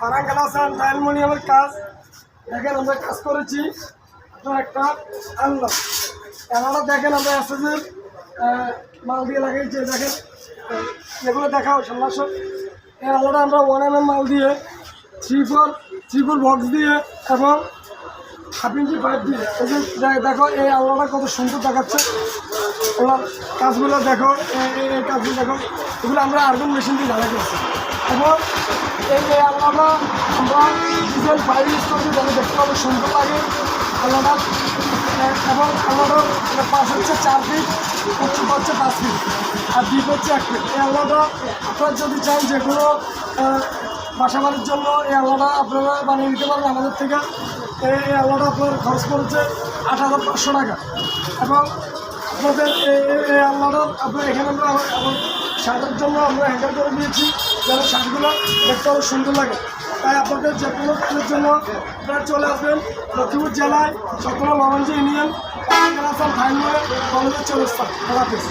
ফারাঙ্গাল হাসান ডায়লমোনিয়ামের কাজ। দেখেন আমরা কাজ করেছি। একটা আনলাম এনারা দেখেন আমরা এসএসের মাল দিয়ে লাগাইছি দেখেন। এগুলো দেখাও সামনাসব এই আলোটা আমরা ওয়ান এম মাল দিয়ে three four three four box দিয়ে এবং হাফ ইঞ্চি পাইপ দিয়ে। এই যে দেখো, এই আলোটা কত সুন্দর দেখাচ্ছে। ওনার কাজগুলো দেখো, এই- কাজগুলো দেখো। এগুলো আমরা আর্গন মেশিন দিয়ে ঢালাই করছি। এবং এই এই আলোটা আমরা ডিজেল পাইপ ইউজ করছি যাতে দেখতে পাবো, সুন্দর লাগে। আলোটা এবং আলোটার পাশ হচ্ছে চার ফিট উচ্চতা হচ্ছে পাঁচ ফিট আর ডিপ হচ্ছে এক ফিট এই আলোটা আপনারা যদি চান যে কোনো বাসা বাড়ির জন্য এই আলোটা আপনারা বানিয়ে নিতে পারবেন আমাদের থেকে। এই আলোটা আপনার খরচ পড়েছে আট হাজার পাঁচশো টাকা। এবং আপনাদের আল্লাহটা আপনার এখানে আমরা সাজার জন্য আমরা হ্যাঙ্গার করে দিয়েছি, যেন শাড়িগুলো দেখতে আরও সুন্দর লাগে। তাই আপনাদের যে কোনো কিছুর জন্য আপনারা চলে আসবেন লক্ষ্মীপুর জেলায়, চট্টগ্রাম মহামঞ্জি ইউনিয়ন আসাম কলেজের হাফিজ